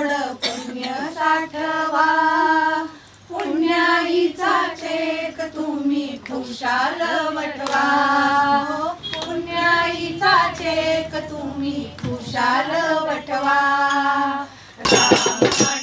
गोड पुण्य साठवा. पुण्याईचा चेक तुम्ही खुशाल वटवा. पुण्याईचा चेक तुम्ही खुशाल वटवा. राम